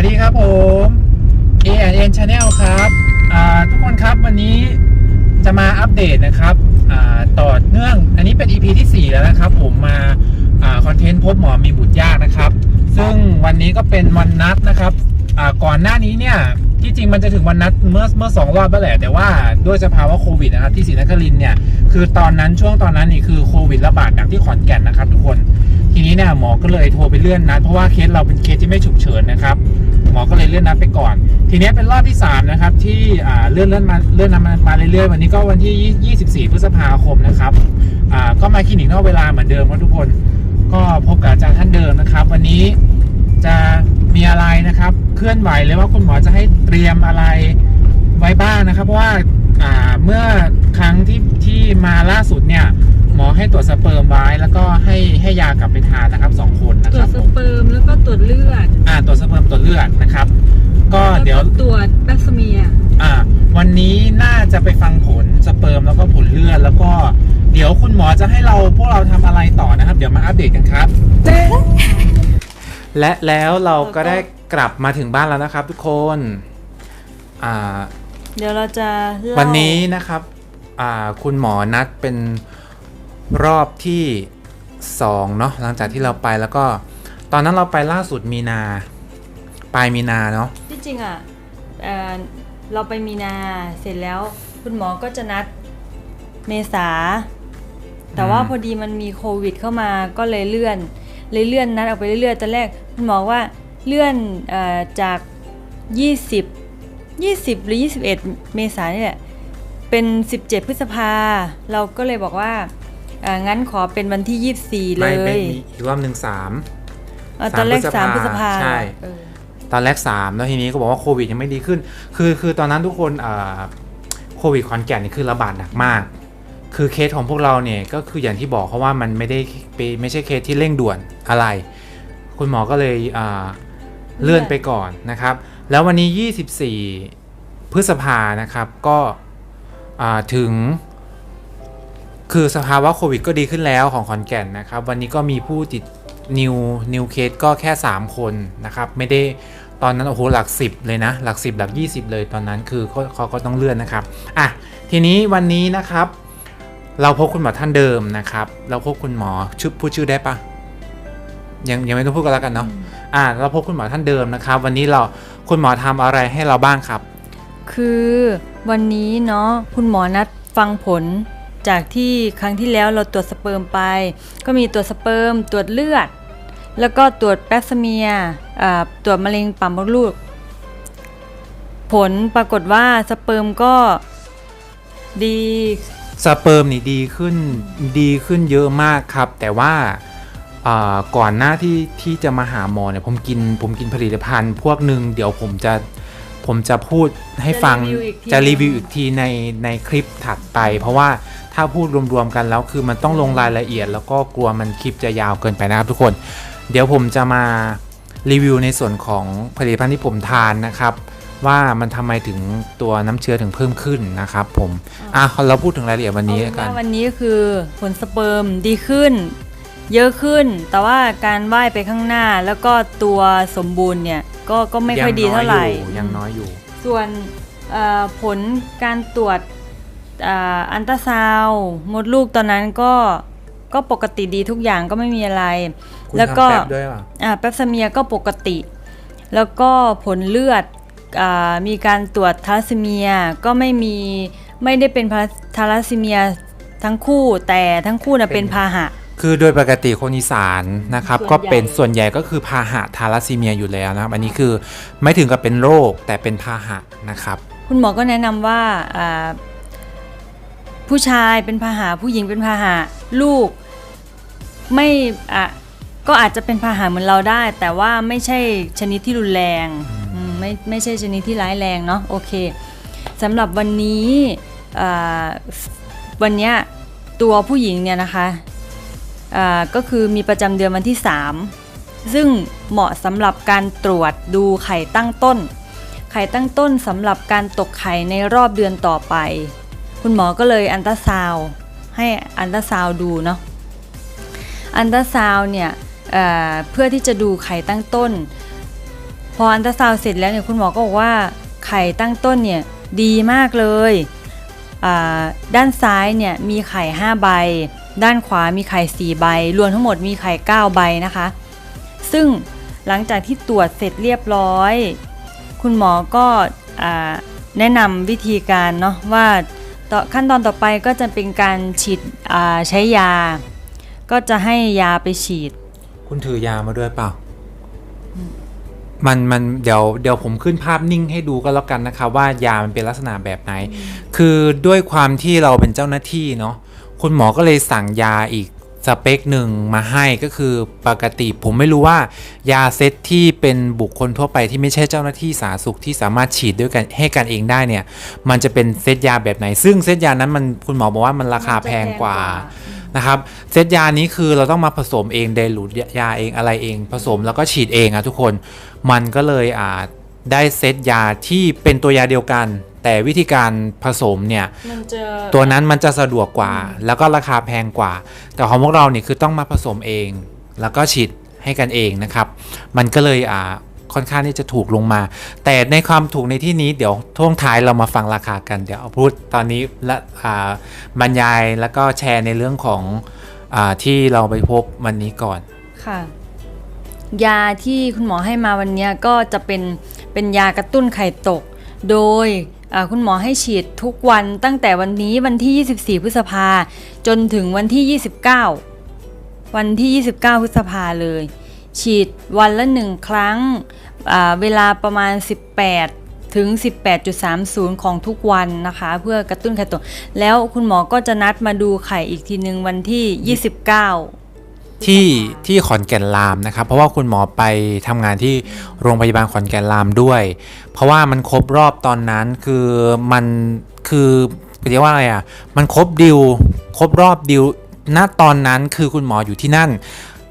วัสดีครับผม A N Channel ครับทุกคนครับวันนี้จะมาอัปเดตนะครับต่อเนื่องอันนี้เป็น EP ที่ 4 แล้วนะครับ ผมมาคอนเทนต์พบหมอมีบุตรยากนะครับ ซึ่งวันนี้ก็เป็นวันนัดนะครับก่อนหน้านี้เนี่ย ที่จริงมันจะถึงวันนัดเมื่อเมื่อสองรอบแล้วแหละ แต่ว่าด้วยสภาวะโควิดนะครับที่ศรีนครินเนี่ยคือตอนนั้นช่วงตอนนั้นนี่คือโควิดระบาดหนักที่ขอนแก่นนะครับทุกคนทีนี้เนี่ยหมอก็เลยโทรไปเลื่อนนัดเพราะว่าเคสเราเป็นเคสที่ไม่ฉุกเฉินนะครับหมอก็เลยเลื่อนนัดไปก่อน ทีนี้เป็นรอบที่3นะครับที่เลื่อนเลื่อนมาเลื่อนมามาเรื่อยๆวันนี้ก็วันที่ 24 พฤษภาคมนะครับก็มาคลินิกนอกเวลาเหมือนเดิมครับทุกคน ก็พบกับอาจารย์ท่านเดิมนะครับ วันนี้ จะมีอะไรนะครับ เคลื่อนไหวเลยว่าคุณหมอจะให้เตรียมอะไรไว้บ้างนะครับ เพราะว่าอ่าเมื่อครั้งที่ที่มาล่าสุดเนี่ยหมอให้ตรวจสเปิร์มไว้แล้วก็ให้ให้ยากลับไปทานนะครับสองคนนะตรควรัจบสผมเปิร์มแล้วก็ตรวจเลือดอ่าตรวจสเปิร์มตรวจเลือดนะครับ ก็เดี๋ยว แล้วตรวจแบคทีเรียอ่าวันนี้น่าจะไปฟังผลสเปิร์มแล้วก็ผลเลือดแล้วก็เดี๋ยวคุณหมอจะให้เราพวกเราทำอะไรต่อนะครับ เดี๋ยวมาอัปเดตกันครับ และแล้วเราก็ได้กลับมาถึงบ้านแล้วนะครับ ทุกคนอ่าเดี๋ยวเราจะเล่าวันนี้นะครับอ่าคุณหมอนัดเป็นรอบที่สองเนาะหลังจากที่เราไปแล้วก็ ตอนนั้นเราไปล่าสุดมีนาปลายมีนาเนาะที่จริงอะเอ่อเราไปมีนาเสร็จแล้ว คุณหมอก็จะนัดเมษา แต่ว่าพอดีมันมีโควิดเข้ามาก็เลยเลื่อน เลยเลื่อนนัดออกไปเรื่อยๆตอนแรกคุณหมอว่าเลื่อนเออจาก 20 20 หรือ 21 เมษายนนี่แหละเป็น 17 พฤษภา เราก็เลยบอกว่าเอ่องั้นขอเป็นวันที่ 24 เลไม่ไม่ยมีอีกรอบหนึ่งสามเอ่อตอนแรกสาม3พพฤฤษษภาภาใช่เออตอนแรก3แล้วทีนี้ก็บอกว่าโควิดยังไม่ดีขึ้น คือคือตอนนั้นทุกคนอ่าโควิดขอนแก่นนี่คือระบาดหนักมาก คือเคสของพวกเราเนี่ยก็คืออย่างที่บอกเขาว่ามันไม่ได้เป็นไม่ใช่เคสที่เร่งด่วนอะไร คุณหมอก็เลยเลื่อนไปก่อนนะครับ แล้ววันนี้ 24 พฤษภานะครับก็ถึง คือสภาวะโควิดก็ดีขึ้นแล้วของขอนแก่นนะครับ วันนี้ก็มีผู้ติดนิวนิวเคสก็แค่ 3 คนนะครับ ไม่ได้ตอนนั้นโอ้โหหลัก 10 เลยนะ หลัก 10 หลัก 20 เลยตอนนั้นคือเขาก็ต้องเลื่อนนะครับ อะ ทีนี้วันนี้นะครับ เราพบคุณหมอท่านเดิมนะครับ เราพบคุณหมอชื่อพูดชื่อได้ปะยังยังไม่ต้องพูดกันแล้วกันเนาะอะเราพบคุณหมอท่านเดิมนะครับ วันนี้เราคุณหมอทำอะไรให้เราบ้างครับ คือวันนี้เนาะคุณหมอนัดฟังผลจากที่ครั้งที่แล้วเราตรวจสเปิร์มไป ก็มีตรวจสเปิร์มตรวจเลือด แล้วก็ตรวจแปกซเมียอ่าตรวจมะเร็งปากมดลูก ผลปรากฏว่าสเปิร์มก็ดี สเปิร์มนี่ดีขึ้นดีขึ้นเยอะมากครับ แต่ว่าอ่าก่อนหน้าที่ที่จะมาหาหมอเนี่ยผมกินผมกินผลิตภัณฑ์พวกหนึ่งเดี๋ยวผมจะผมจะพูดให้ฟังจะรีวิวอีกทีจะรีวิวอีกทีในในคลิปถัดไป เพราะว่าถ้าพูดรวมๆกันแล้วคือมันต้องลงรายละเอียด แล้วก็กลัวมันคลิปจะยาวเกินไปนะครับทุกคน เดี๋ยวผมจะมารีวิวในส่วนของผลิตภัณฑ์ที่ผมทานนะครับ ว่ามันทำไมถึงตัวน้ำเชื้อถึงเพิ่มขึ้นนะครับผมอะเราพูดถึงรายละเอียดวันนี้เอากัเป็นนว่าวันนี้คือผลสเปิร์มดีขึ้น เยอะขึ้น แต่ว่าการว่ายไปข้างหน้าแล้วก็ตัวสมบูรณ์เนี่ยก็ก็ไม่ค่อยดีเท่าไหร่ยังน้อยอยู่ ส่วนเอ่อผลการตรวจอ่าอันตราซาวด์มดลูกตอนนั้นก็ก็ปกติดีทุกอย่างก็ไม่มีอะไรคุณแล้วก็ทำแป๊บด้วยป่ะอ่าแป๊บสเมียก็ปกติ แล้วก็ผลเลือดอา มีการตรวจทาลัสซีเมียก็ไม่มีไม่ได้เป็นทาลัสซีเมียทั้งคู่แต่ทั้งคู่น่ะเป็นพาหะ คือโดยปกติคนอีสานนะครับส่วนใหญ่ก็เป็นส่วนใหญ่ก็คือพาหะทาลัสซีเมียอยู่แล้วนะครับ อันนี้คือไม่ถึงกับเป็นโรคแต่เป็นพาหะนะครับ คุณหมอก็แนะนำว่าอ่าผู้ชายเป็นพาหะผู้หญิงเป็นพาหะลูกไม่อะก็อาจจะเป็นพาหะเหมือนเราได้ แต่ว่าไม่ใช่ชนิดที่รุนแรงอืม ไม่ไม่ใช่ชนิดที่ร้ายแรงเนาะโอเคสำหรับวันนี้วันเนี้ยตัวผู้หญิงเนี่ยนะคะก็คือมีประจำเดือนวันที่ 3 ซึ่งเหมาะสำหรับการตรวจดูไข่ตั้งต้น ไข่ตั้งต้นสำหรับการตกไข่ในรอบเดือนต่อไป คุณหมอก็เลยอันตราซาวให้อันตราซาวดูเนาะอันตราซาวเนี่ยเเพื่อที่จะดูไข่ตั้งต้น พออันตราซาวเสร็จแล้วเนี่ยคุณหมอก็บอกว่าไข่ตั้งต้นเนี่ยดีมากเลยด้านซ้ายเนี่ยมีไข่ 5 ใบ ด้านขวามีไข่ 4 ใบ รวมทั้งหมดมีไข่ 9 ใบนะคะ ซึ่งหลังจากที่ตรวจเสร็จเรียบร้อย คุณหมอก็อ่าแนะนำวิธีการเนาะว่าต่อขั้นตอนต่อไปก็จะเป็นการฉีดใช้ยา ก็จะให้ยาไปฉีด คุณถือยามาด้วยเปล่า มันมันเดี๋ยวเดี๋ยวผมขึ้นภาพนิ่งให้ดูก็แล้วกันนะครับว่ายามันเป็นลักษณะแบบไหน คือด้วยความที่เราเป็นเจ้าหน้าที่เนาะคุณหมอก็เลยสั่งยาอีกสเปคหนึ่งมาให้ก็คือปกติผมไม่รู้ว่ายาเซตที่เป็นบุคคลทั่วไปที่ไม่ใช่เจ้าหน้าที่สาธารณสุขที่สามารถฉีดด้วยกันให้กันเองได้เนี่ย มันจะเป็นเซตยาแบบไหน ซึ่งเซตยานั้นมันคุณหมอบอกว่ามันราคาแพงกว่า นะครับเซตยานี้คือเราต้องมาผสมเองเดลูดยาเองอะไรเอง ผสมแล้วก็ฉีดเองอะทุกคนมันก็เลยอ่าได้เซตยาที่เป็นตัวยาเดียวกัน แต่วิธีการผสมเนี่ยมันจะตัวนั้นมันจะสะดวกกว่า แล้วก็ราคาแพงกว่า แต่ของพวกเราเนี่ยคือต้องมาผสมเอง แล้วก็ฉีดให้กันเองนะครับ มันก็เลยอ่า ค่อนข้างที่จะถูกลงมา แต่ในความถูกในที่นี้เดี๋ยวท่วงท้ายเรามาฟังราคากันเดี๋ยวพูดตอนนี้และอ่าบรรยายแล้วก็แชร์ในเรื่องของอที่เราไปพบวันนี้ก่อนค่ะยาที่คุณหมอให้มาวันนี้ก็จะเป็นเป็นยากระตุ้นไข่ตก โดยคุณหมอให้ฉีดทุกวันตั้งแต่วันนี้วันที่ 24 พฤษภาจนถึงวันที่ 29 วันที่ 29 พฤษภาเลย ฉีดวันละหนึ่งครั้ง เวลาประมาณ 18ถึง 18.30 ของทุกวันนะคะ เพื่อกระตุ้นไข่ตกแล้วคุณหมอก็จะนัดมาดูไข่อีกทีหนึ่งวันที่ 29 ที่ที่ขอนแก่นรามนะครับ เพราะว่าคุณหมอไปทำงานที่โรงพยาบาลขอนแก่นรามด้วย เพราะว่ามันครบรอบตอนนั้นคือมันคือเรียกว่าอะไรอะมันครบดิวครบรอบดิวณตอนนั้นคือคุณหมออยู่ที่นั่น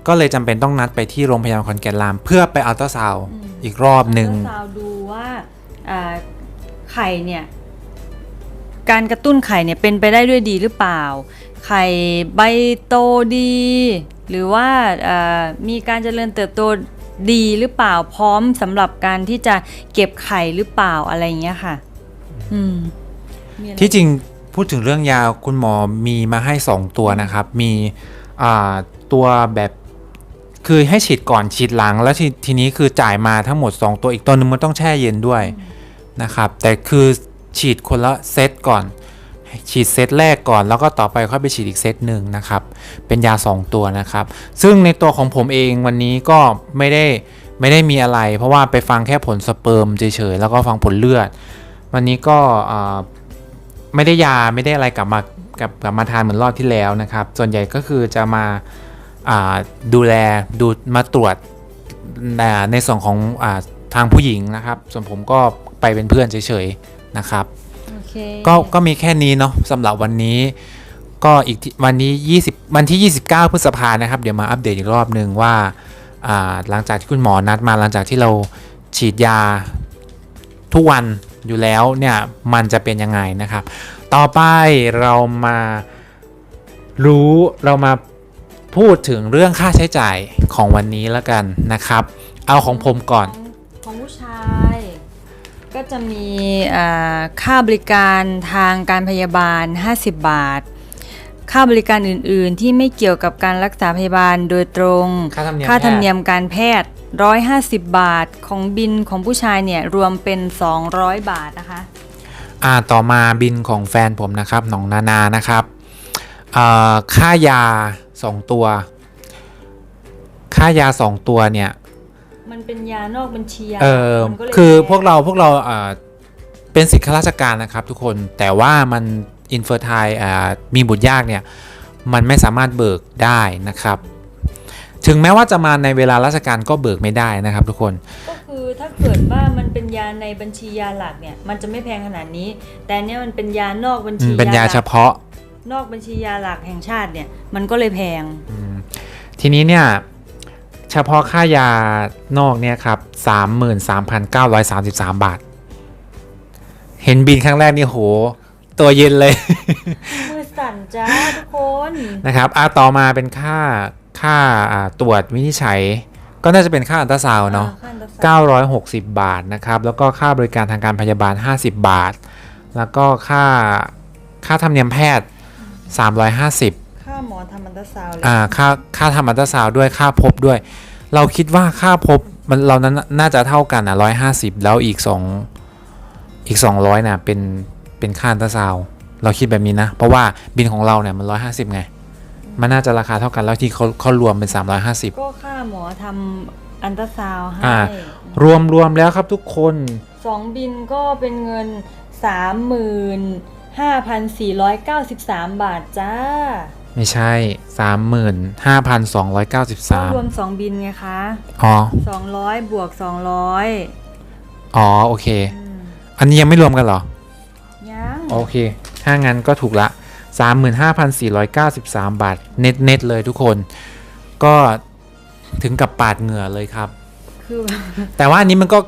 ก็เลยจำเป็นต้องนัดไปที่โรงพยาบาลขอนแก่นราม เพื่อไปอัลตราซาวด์อีกรอบหนึ่งอัลตราซาวด์ดูว่าอ่าไข่เนี่ย การกระตุ้นไข่เนี่ยเป็นไปได้ด้วยดีหรือเปล่า ไข่ใบโตดี หรือว่าอ่ามีการเจริญเติบโตดีหรือเปล่าพร้อมสำหรับการที่จะเก็บไข่หรือเปล่าอะไรอย่างเงี้ยค่ะ อืมมีอะไรที่จริงพูดถึงเรื่องยาคุณหมอมีมาให้2ตัวนะครับ มีอ่าตัวแบบ คือให้ฉีดก่อนฉีดหลัง แล้วททีนี้คือจ่ายมาทั้งหมด 2 ตัวอีกตัวหนึงมันต้องแช่เย็นด้วยนะครับ แต่คือฉีดคนละเซตก่อน ฉีดเซตแรกก่อน แล้วก็ต่อไปค่อยไปฉีดอีกเซตหนึ่งนะครับ เป็นยา 2 ตัวนะครับ ซึ่งในตัวของผมเองวันนี้ก็ไม่ได้ไม่ได้มีอะไร เพราะว่าไปฟังแค่ผลสเปิร์มเฉยๆแล้วก็ฟังผลเลือด วันนี้ก็อ่าไม่ได้ยาไม่ได้อะไรกลับมากลับกลับมาทานเหมือนรอบที่แล้วนะครับ ส่วนใหญ่ก็คือจะมาอ่า ดูแลดูมาตรวจอ่าในส่วนของอาทางผู้หญิงนะครับ ส่วนผมก็ไปเป็นเพื่อนเฉยๆนะครับโอเคก็ก็มีแค่นี้เนาะสำหรับวันนี้ ก็อีกทีวันนี้ 20 วันที่ 29 พฤษภานะครับ เดี๋ยวมาอัปเดตอีกรอบหนึ่งว่าอ่าหลังจากที่คุณหมอนัดมาหลังจากที่เราฉีดยาทุกวันอยู่แล้วเนี่ยมันจะเป็นยังไงนะครับ ต่อไปเรามารู้เรามา พูดถึงเรื่องค่าใช้จ่ายของวันนี้แล้วกันนะครับ เอาของผมก่อน ของผู้ชาย ก็จะมีอ่าค่าบริการทางการพยาบาล 50 บาท ค่าบริการอื่น ๆ ที่ไม่เกี่ยวกับการรักษาพยาบาลโดยตรง ค่าธรรมเนียมค่าธรรมเนียแพทมการแพทย์ 150 บาทของบินของผู้ชายเนี่ยรวมเป็น 200 บาทนะคะอ่าต่อมาบินของแฟนผมนะครับหนองนานานะครับอ่าค่ายา 2 ตัว ค่ายา 2 ตัวเนี่ย มันเป็นยานอกบัญชียาเออมันก็ลยคือแพงพวกเราพวกเราอ่าเป็นสิทธิข้าราชการนะครับทุกคนแต่ว่ามันอินเฟอร์ไทอ่ามีบุตรยากเนี่ย มันไม่สามารถเบิกได้นะครับ ถึงแม้ว่าจะมาในเวลาราชการก็เบิกไม่ได้นะครับ ทุกคน ก็คือถ้าเกิดว่ามันเป็นยาในบัญชียาหลักเนี่ย มันจะไม่แพงขนาดนี้ แต่เนี่ยมันเป็นยานอกบัญอืชีมเป็นยาหลัก เฉพาะ นอกบัญชียาหลักแห่งชาติเนี่ยมันก็เลยแพง ทีนี้เนี่ยเฉพาะค่ายานอกเนี่ยครับ33,933 บาท เห็นบินครั้งแรกนี่โห ตัวเย็นเลย มือสั่นจ้าทุกคน นะครับอะต่อมาเป็นค่าค่าอ่าตรวจวินิจฉัย ก็น่าจะเป็นค่าอันตราซาวน์เนาะอ่ค่อันตราซาวน์960 บาทนะครับ แล้วก็ค่าบริการทางการพยาบาล 50 บาท แล้วก็ค่าค่าธรรมเนียมแพทย์ 350ค่าหมอทำอันตราซาวน์เลยอ่าค่าค่าทำอัลตราซาวด์ด้วยค่าพบด้วย เราคิดว่าค่าพบมันเรานั้นน่าจะเท่ากันอะ150แล้วอีก2อีก200น่ะเป็นเป็นค่าอัลตราซาวด์เราคิดแบบนี้นะ เพราะว่าบินของเราเนี่ยมัน150ไง มันน่าจะราคาเท่ากันแล้วที่เขาเขารวมเป็น350ก็ค่าหมอทำอันตราซาวน์ให้อ่ารวมรวมแล้วครับทุกคนสองบินก็เป็นเงินสามหมื่น ห้าพันสี่ร้อยเก้าสิบสามบาทจ้า ไม่ใช่ก็รวม35,293สองบินไงคะ อ๋อสองร้อยบวกสองร้อยอ๋อ โอเคอันนี้ยังไม่รวมกันเหรอ ยังโอเค ถ้างั้นก็ถูกละ 35,493 บาท เน็ตเน็ตเลยทุกคน ก็ถึงกับปาดเหงื่อเลยครับ คือแบบแต่ว่าอันนี้มันก็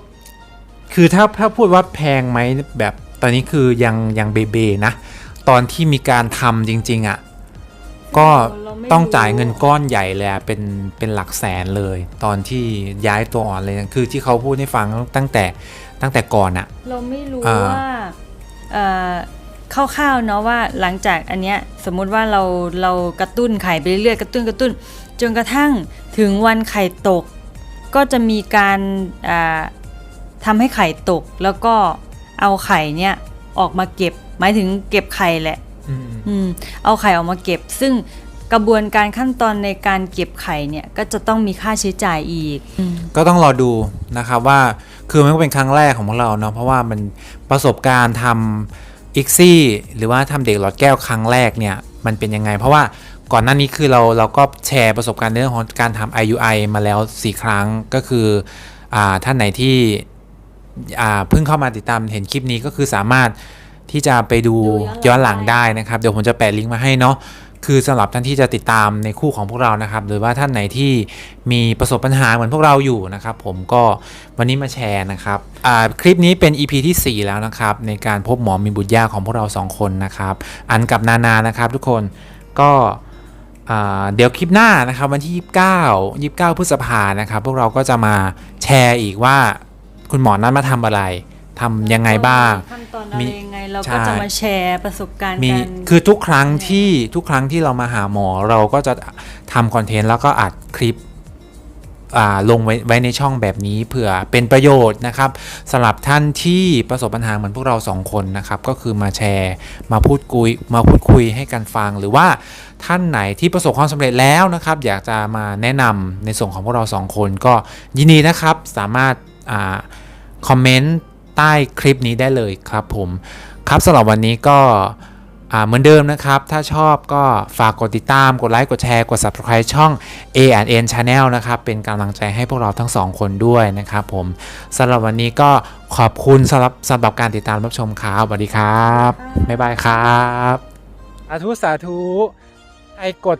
คือถ้าถ้าพูดว่าแพงไหมแบบ ตอนนี้คือยังยังเบเบนะ ตอนที่มีการทำจริง ๆอะ่ะก็เราไม่ต้องจ่ายเงินรู้ก้อนใหญ่เลยอะเป็นเป็นหลักแสนเลย ตอนที่ย้ายตัวอ่อนเลยคือที่เขาพูดให้ฟังตั้งแต่ตั้งแต่ก่อนอะเราไม่รู้อ่าว่าเอ่อคร่าวๆเนาะว่าหลังจากอันเนี้ยสมมุติว่าเราเรากระตุ้นไข่ไปเรื่อยๆกระตุ้นกระตุ้น จนกระทั่งถึงวันไข่ตก ก็จะมีการอ่าทำให้ไข่ตกแล้วก็ เอาไข่เนี่ยออกมาเก็บ หมายถึงเก็บไข่แหละอืมอืมเอาไข่ออกมาเก็บ ซึ่งกระบวนการขั้นตอนในการเก็บไข่เนี่ยก็จะต้องมีค่าใช้จ่ายอีกอืมก็ต้องรอดูนะครับว่าคือมันก็เป็นครั้งแรกของพวกเราเนาะเพราะว่ามันประสบการณ์ทำอิกซี่หรือว่าทำเด็กหลอดแก้วครั้งแรกเนี่ยมันเป็นยังไง เพราะว่าก่อนหน้านี้คือเราเราก็แชร์ประสบการณ์ในเรื่องของการทำ IUI มาแล้ว 4 ครั้งก็คืออ่าท่านไหนที่อ่า เพิ่งเข้ามาติดตามเห็นคลิปนี้ก็คือสามารถที่จะไปดูดูย้ย้ออนนหหลัลังงได้ได้นะครับ เดี๋ยวผมจะแปะลิงก์มาให้เนาะคือสำหรับท่านที่จะติดตามในคู่ของพวกเรานะครับ หรือว่าท่านไหนที่มีประสบปัญหาเหมือนพวกเราอยู่นะครับ ผมก็วันนี้มาแชร์นะครับอ่าคลิปนี้เป็น EP ที่ 4 แล้วนะครับ ในการพบหมอมีบุตรยากของพวกเรา 2 คนนะครับ อันกับนานานะครับ ทุกคนก็อ่าเดี๋ยวคลิปหน้านะครับ วันที่ 29 29 พฤษภานะครับ พวกเราก็จะมาแชร์อีกว่า คุณหมอนั้นมาทำอะไรทำยังไงบ้างขั้นตอนอะไรมียังไงเราใช่ก็จะมาแชร์ประสบการณ์มีกันคือทุกครั้งที่ทุกครั้งที่เรามาหาหมอเราก็จะทำคอนเทนต์แล้วก็อัดคลิปอ่าลงไว้ไว้ในช่องแบบนี้เผื่อเป็นประโยชน์นะครับสำหรับท่านที่ประสบปัญหาเหมือนพวกเราสองคนนะครับก็คือมาแชร์มาพูดคุยมาพูดคุยให้กันฟัง หรือว่าท่านไหนที่ประสบความสำเร็จแล้วนะครับ อยากจะมาแนะนำในส่วนของพวกเราสองคนก็ยินดีนะครับสามารถอ่า คอมเมนต์ใต้คลิปนี้ได้เลยครับผมครับสำหรับวันนี้ก็เหมือนเดิมนะครับ ถ้าชอบก็ฝากกดติดตาม กดไลค์ กดแชร์ กด subscribe ช่อง A&N Channel นะครับ เป็นกำลังใจให้พวกเราทั้งสองคนด้วยนะครับผมสำหรับวันนี้ก็ขอบคุณสำหรับสำหรับการติดตามรับชมครับสวัสดีครับ บ๊ายบายครับ สาธุ สาธุ ใครกด